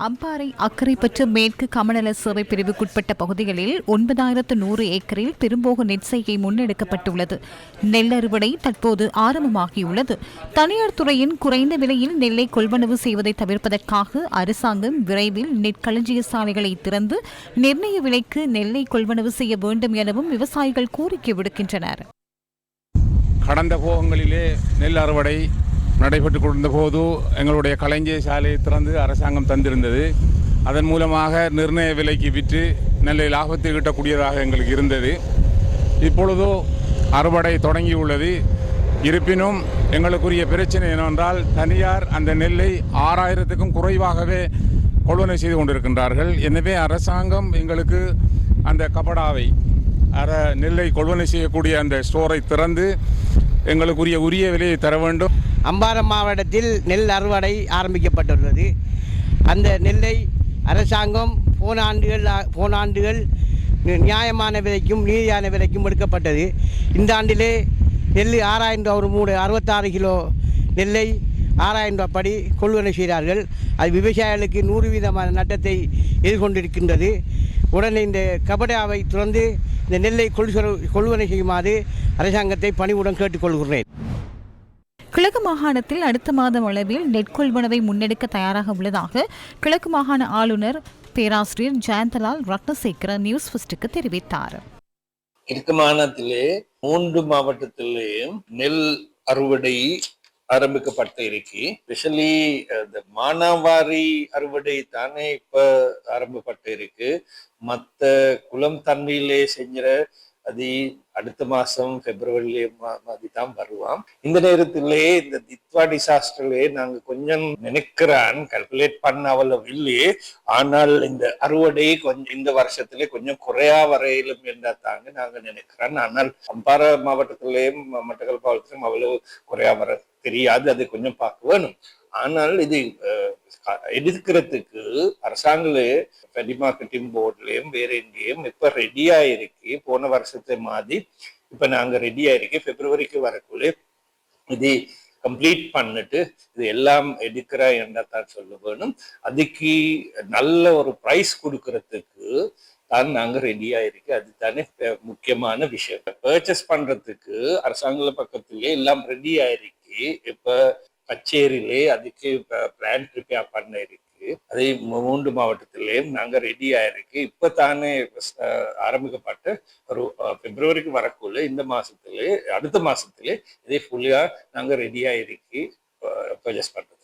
அம்பாறை அக்கறைப்பற்று மேற்கு கமநல சேவை பிரிவுக்குட்பட்ட பகுதிகளில் ஒன்பதாயிரத்து நூறு ஏக்கரில் பெரும்போக நெற்செய்கை முன்னெடுக்கப்பட்டுள்ளது. நெல் அறுவடை தற்போது ஆரம்பமாகியுள்ளது. தனியார் துறையின் குறைந்த விலையில் நெல்லை கொள்வனவு செய்வதை தவிர்ப்பதற்காக அரசாங்கம் விரைவில் நெற்களஞ்சிய சாலைகளை திறந்து நிர்ணய விலைக்கு நெல்லை கொள்வனவு செய்ய வேண்டும் எனவும் விவசாயிகள் கோரிக்கை விடுக்கின்றனர். கடந்த போகங்களிலே நெல் அறுவடை நடைபெற்று கொண்டிருந்த போது எங்களுடைய கலைஞர் சாலையை திறந்து அரசாங்கம் தந்திருந்தது. அதன் மூலமாக நிர்ணய விலைக்கு விற்று நல்ல லாபத்தை ஈட்டக்கூடியதாக எங்களுக்கு இருந்தது. இப்பொழுதோ அறுவடை தொடங்கியுள்ளது. இருப்பினும் எங்களுக்குரிய பிரச்சனை என்னவென்றால் தனியார் அந்த நெல்லை ஆறாயிரத்துக்கும் குறைவாகவே கொள்வனை செய்து கொண்டிருக்கின்றார்கள். எனவே அரசாங்கம் எங்களுக்கு அந்த கபடாவை அர நெல்லை கொள்வனை செய்யக்கூடிய அந்த ஸ்டோரை திறந்து எங்களுக்குரிய உரிய விலையை தர வேண்டும். அம்பாறை மாவட்டத்தில் நெல் அறுவடை ஆரம்பிக்கப்பட்டுள்ளது. அந்த நெல்லை அரசாங்கம் போன ஆண்டுகள் போன ஆண்டுகள் நியாயமான விலைக்கும் நீதியான விலைக்கும் எடுக்கப்பட்டது. இந்த ஆண்டிலே நெல் ஆறாயிரம் ரூபா ஒரு மூடு அறுபத்தாறு கிலோ நெல்லை ஆறாயிரம் ரூபாய் படி கொள்வனை செய்கிறார்கள். அது விவசாயிகளுக்கு நூறு வீதமான நட்டத்தை எதிர்கொண்டிருக்கின்றது. உடனே இந்த கபடாவை துறந்து இந்த நெல்லை கொள்சொல் கொள்வனை செய்யுமாறு அரசாங்கத்தை பணிவுடன் கேட்டுக்கொள்கிறேன். கிழக்கு மாகாணத்தில் அடுத்த மாதம் அளவில் நெற்கொள்வனவை முன்னெடுக்க தயாராக உள்ளதாக கிழக்கு மாகாண ஆளுநர் பேராசிரியர் ஜெயந்தலால் ரத்னசேகர நியூஸ் ஃபஸ்ட்டுக்கு தெரிவித்தார். கிழக்கு மாகாணத்திலே மூன்று மாவட்டத்திலேயும் நெல் அறுவடை ஆரம்பிக்கப்பட்டு இருக்கு. ஸ்பெஷலி இந்த மானாவாரி அறுவடை தானே இப்ப ஆரம்பப்பட்டு இருக்கு. மற்ற குளம் தண்ணியிலே செஞ்சுற அது அடுத்த மாசம் பிப்ரவரிலே மாதிரி தான் வருவான் இந்த நேரத்திலே இந்த தித்வா டிசாஸ்டர்லே நாங்க கொஞ்சம் நினைக்கிறான் கல்குலேட் பண்ண அவ்வளவு இல்லையே ஆனால் இந்த அறுவடை கொஞ்சம் இந்த வருஷத்திலே கொஞ்சம் குறையா வரையிலும் என்றா தாங்க நாங்க நினைக்கிறோம் ஆனால் அம்பாறை மாவட்டத்திலேயும் மட்டக்களப்பு மாவட்டத்திலும் அவ்வளவு குறையா வர தெரியாது. அதை கொஞ்சம் பார்க்க வேணும். ஆனால் இது எடுக்கிறதுக்கு அரசாங்களே போர்ட்லயும் வேற எங்கேயும் இப்ப ரெடியா இருக்கு போன வருஷத்தை மாதிரி இப்ப நாங்க ரெடியா இருக்கு பிப்ரவரிக்கு வரக்குள்ளே இது கம்ப்ளீட் பண்ணிட்டு இது எல்லாம் எடுக்கிற என்னத்தான் சொல்ல வேணும். அதுக்கு நல்ல ஒரு ப்ரைஸ் கொடுக்கறதுக்கு தான் நாங்க ரெடியா இருக்கு அதுதானே தானே முக்கியமான விஷயம். பர்ச்சேஸ் பண்றதுக்கு அரசாங்க பக்கத்திலே எல்லாம் ரெடியா இருக்கு இப்ப கச்சேரியிலே அதுக்கு பிளான் ப்ரிப்பேர் பண்ண இருக்கு அதே மூன்று மாவட்டத்திலேயும் நாங்க ரெடியாக இருக்கு இப்ப தானே ஆரம்பிக்கப்பட்ட ஒரு பிப்ரவரிக்கு வரக்குள்ள இந்த மாசத்திலே அடுத்த மாசத்திலே இதே ஃபுல்லா நாங்க ரெடியாக இருக்கு பர்ச்சேஸ் பண்றது